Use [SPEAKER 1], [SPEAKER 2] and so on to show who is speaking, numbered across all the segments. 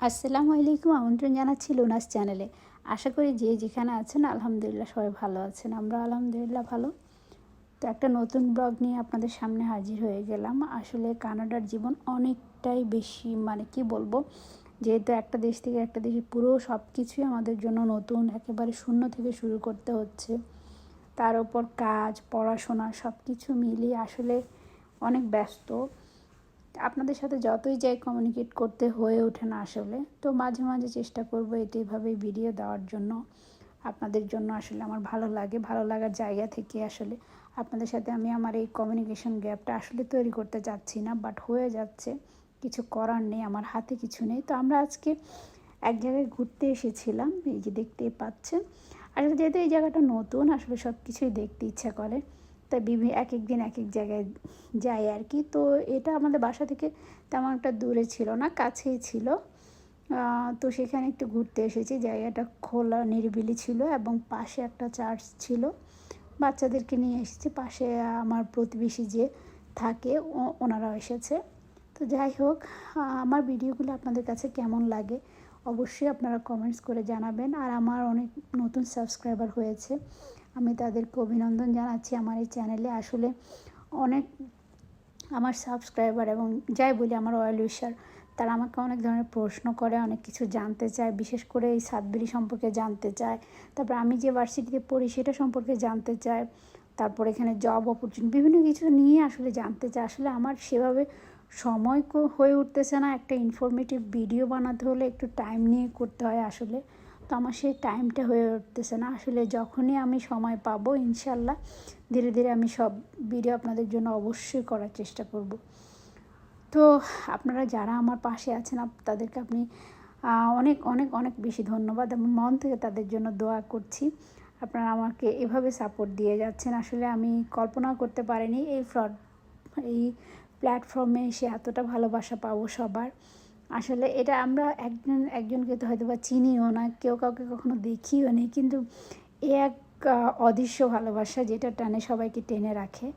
[SPEAKER 1] আসসালামু আলাইকুম, আমন্ত্রণ জানাচ্ছি লুনাস চ্যানেলে। আশা করি যে যেখানে আছেন, আলহামদুলিল্লাহ সবাই ভালো আছেন। আমরা আলহামদুলিল্লাহ ভালো। তো একটা নতুন ব্লগ নিয়ে আপনাদের সামনে হাজির হয়ে গেলাম। আসলে কানাডার জীবন অনেকটাই বেশি মানে কি বলব, যেহেতু একটা দেশ থেকে একটা দেশে পুরো সব কিছুই আমাদের জন্য নতুন, একেবারে শূন্য থেকে শুরু করতে হচ্ছে। তার ওপর কাজ, পড়াশোনা সব কিছু মিলিয়ে আসলে অনেক ব্যস্ত। আপনাদের সাথে যতই যাই কমিউনিকেট করতে হয়ে ওঠে না আসলে, তো মাঝে মাঝে চেষ্টা করব এটি এভাবে ভিডিও দেওয়ার জন্য। আপনাদের জন্য আসলে আমার ভালো লাগে, ভালো লাগার জায়গা থেকে আসলে। আপনাদের সাথে আমি আমার এই কমিউনিকেশন গ্যাপটা আসলে তৈরি করতে চাচ্ছি না বাট হয়ে যাচ্ছে। কিছু করার নেই, আমার হাতে কিছু নেই। তো আমরা আজকে এক জায়গায় ঘুরতে এসেছিলাম, এই যে দেখতেই পাচ্ছেন। আসলে যেহেতু এই জায়গাটা নতুন, আসলে সব কিছুই দেখতে ইচ্ছা করে। তাই বিভিন্ন এক এক দিন এক এক জায়গায় যাই আর কি। তো এটা আমাদের বাসা থেকে তেমন একটা দূরে ছিল না, কাছেই ছিল। তো সেখানে একটু ঘুরতে এসেছি। জায়গাটা খোলা, নিরিবিলি ছিল এবং পাশে একটা চার্চ ছিল। বাচ্চাদেরকে নিয়ে এসেছি। পাশে আমার প্রতিবেশী যে থাকে ওনারাও এসেছে। তো যাই হোক আমার ভিডিওগুলো আপনাদের কাছে কেমন লাগে অবশ্যই আপনারা কমেন্টস করে জানাবেন। আর আমার অনেক নতুন সাবস্ক্রাইবার হয়েছে। আমি তাদেরকে অভিনন্দন জানাচ্ছি আমার এই চ্যানেলে। আসলে অনেক আমার সাবস্ক্রাইবার এবং যাই বলি আমার অয়েল উইশার তারা আমাকে অনেক ধরনের প্রশ্ন করে, অনেক কিছু জানতে চায়, বিশেষ করে এই সাতবিরি সম্পর্কে জানতে চায়। তারপর আমি যে ভার্সিটিতে পড়ি সেটা সম্পর্কে জানতে চায়। তারপর এখানে জব অপরচুনিটি বিভিন্ন কিছু নিয়ে আসলে জানতে চায়। আসলে আমার সেভাবে সময় হয়ে উঠতেছে না। একটা ইনফরমেটিভ ভিডিও বানাতে হলে একটু টাইম নিয়ে করতে হয় আসলে। তো আমার সেই টাইমটা হয়ে উঠতেছে না। আসলে যখনই আমি সময় পাবো ইনশাল্লাহ ধীরে ধীরে আমি সব ভিডিও আপনাদের জন্য অবশ্যই করার চেষ্টা করব। তো আপনারা যারা আমার পাশে আছেন তাদেরকে আপনি অনেক অনেক অনেক বেশি ধন্যবাদ এবং মন থেকে তাদের জন্য দোয়া করছি। আপনারা আমাকে এভাবে সাপোর্ট দিয়ে যাচ্ছেন। আসলে আমি কল্পনা করতে পারিনি এই ফ্রড এই প্ল্যাটফর্মে এসে এতটা ভালোবাসা পাবো সবার। আসলে এটা আমরা একজন, একজনকে তো হয়তো বা চিনিও না, কেউ কাউকে কখনো দেখিও নেই কিন্তু এ এক অদৃশ্য ভালোবাসা যেটা টানে সবাইকে টেনে রাখে।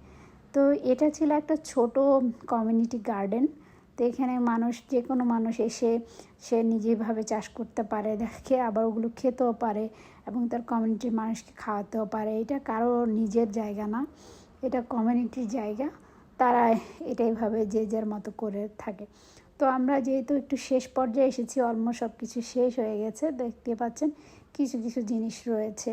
[SPEAKER 1] তো এটা ছিল একটা ছোট কমিউনিটি গার্ডেন তো এখানে মানুষ যে কোনো মানুষ এসে সে নিজেভাবে চাষ করতে পারে, দেখে আবার ওগুলো খেতেও পারে এবং তার কমিউনিটির মানুষকে খাওয়াতেও পারে। এটা কারও নিজের জায়গা না, এটা কমিউনিটির জায়গা। তারা এটাইভাবে যে যার মতো করে থাকে। তো আমরা যেহেতু একটু শেষ পর্যায়ে এসেছি অলমোস্ট সব কিছু শেষ হয়ে গেছে, দেখতে পাচ্ছেন কিছু কিছু জিনিস রয়েছে।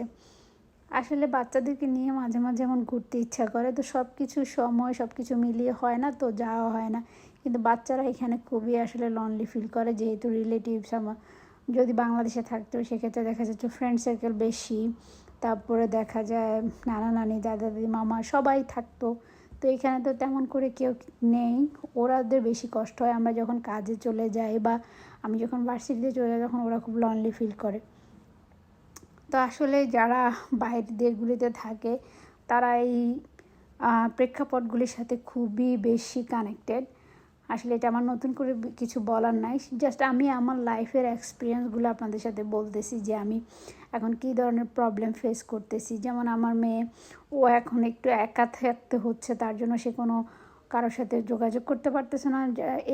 [SPEAKER 1] আসলে বাচ্চাদেরকে নিয়ে মাঝে মাঝে এমন ঘুরতে ইচ্ছা করে, তো সব কিছু সময় সব কিছু মিলিয়ে হয় না, তো যাওয়া হয় না। কিন্তু বাচ্চারা এখানে খুবই আসলে লনলি ফিল করে, যেহেতু রিলেটিভস আমার যদি বাংলাদেশে থাকতো, সেক্ষেত্রে দেখা যাচ্ছে ফ্রেন্ড সার্কেল বেশি। তারপরে দেখা যায় নানা নানি, দাদা, দাদি, মামা সবাই থাকতো। তো এখানে তো তেমন করে কেউ নেই। ওরাদের বেশি কষ্ট হয়। আমরা যখন কাজে চলে যাই বা আমি যখন ভার্সিটিতে চলে যাই, তখন ওরা খুব লনলি ফিল করে। তো আসলে যারা বাইরের দেশগুলিতে থাকে, তারা এই প্রেক্ষাপটগুলির সাথে খুবই বেশি কানেক্টেড আসলে এটা আমার নতুন করে কিছু বলার নাই। জাস্ট আমি আমার লাইফের এক্সপিরিয়েন্সগুলো আপনাদের সাথে বলতেছি যে আমি এখন কী ধরনের প্রবলেম ফেস করতেছি। যেমন আমার মেয়ে, ও এখন একটু একা থাকতে হচ্ছে, তার জন্য সে কোনো কারোর সাথে যোগাযোগ করতে পারতেছে না।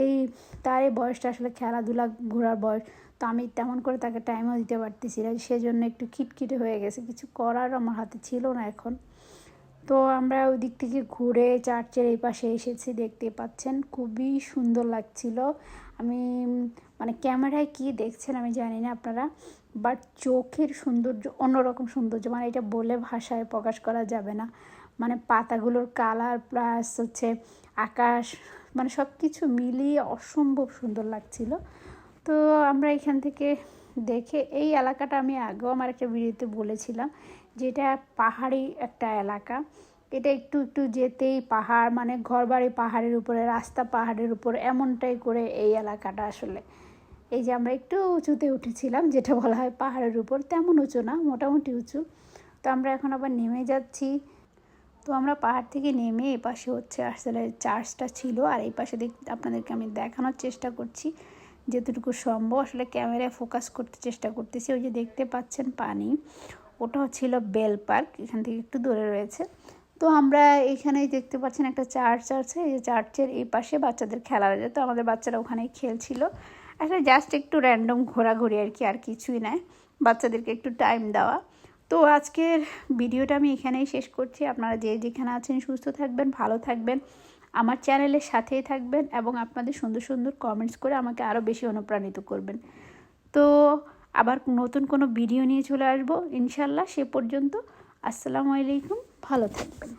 [SPEAKER 1] এই, তার এই বয়সটা আসলে খেলাধুলা, ঘোরার বয়স। তো আমি তেমন করে তাকে টাইমও দিতে পারতেছি না। সেজন্য একটু খিটখিটে হয়ে গেছে। কিছু করার আমার হাতে ছিল না এখন। তো আমরা ওই দিক থেকে ঘুরে চার্চের এই পাশে এসেছি, দেখতে পাচ্ছেন। খুবই সুন্দর লাগছিল। আমি মানে ক্যামেরায় কি দেখছেন আমি জানি না আপনারা, বাট চোখের সৌন্দর্য অন্যরকম সৌন্দর্য মানে এটা বলে ভাষায় প্রকাশ করা যাবে না। মানে পাতাগুলোর কালার প্লাস হচ্ছে আকাশ মানে সব কিছু মিলিয়ে অসম্ভব সুন্দর লাগছিল। তো আমরা এখান থেকে দেখে, এই এলাকাটা আমি আগেও আমার একটা ভিডিওতে বলেছিলাম যেটা পাহাড়ি একটা এলাকা। এটা একটু একটু যেতেই পাহাড় মানে ঘর বাড়ি পাহাড়ের উপরে, রাস্তা পাহাড়ের উপর, এমনটাই করে এই এলাকাটা আসলে। এই যে আমরা একটু উঁচুতে উঠেছিলাম, যেটা বলা হয় পাহাড়ের উপর, তেমন উঁচু না, মোটামুটি উঁচু। তো আমরা এখন আবার নেমে যাচ্ছি। তো আমরা পাহাড় থেকে নেমে এ পাশে হচ্ছে আসলে চার্চটা ছিল, আর এই পাশে দেখ, আপনাদেরকে আমি দেখানোর চেষ্টা করছি যেতটুকু সম্ভব। আসলে ক্যামেরায় ফোকাস করতে চেষ্টা করতেছি, ওই যে দেখতে পাচ্ছেন পানি। ওটাও ছিল বেল পার্ক, এখান থেকে একটু দূরে রয়েছে। তো আমরা এখানেই দেখতে পাচ্ছেন একটা চার্চ আছে, এই চার্চের এই পাশে বাচ্চাদের খেলা খেলার তো আমাদের বাচ্চারা ওখানেই খেলছিল। আসলে জাস্ট একটু র্যান্ডম ঘোরাঘুরি আর কি, আর কিছুই নয়। বাচ্চাদেরকে একটু টাইম দেওয়া। তো আজকের ভিডিওটা আমি এখানেই শেষ করছি। আপনারা যে যেখানে আছেন সুস্থ থাকবেন, ভালো থাকবেন। আমার চ্যানেলের সাথেই থাকবেন এবং আপনাদের সুন্দর সুন্দর কমেন্টস করে আমাকে আরও বেশি অনুপ্রাণিত করবেন। তো আবার নতুন কোনো ভিডিও নিয়ে চলে আসব। ইনশাল্লাহ সে পর্যন্ত আসসালামু আলাইকুম ভালো থাকবেন।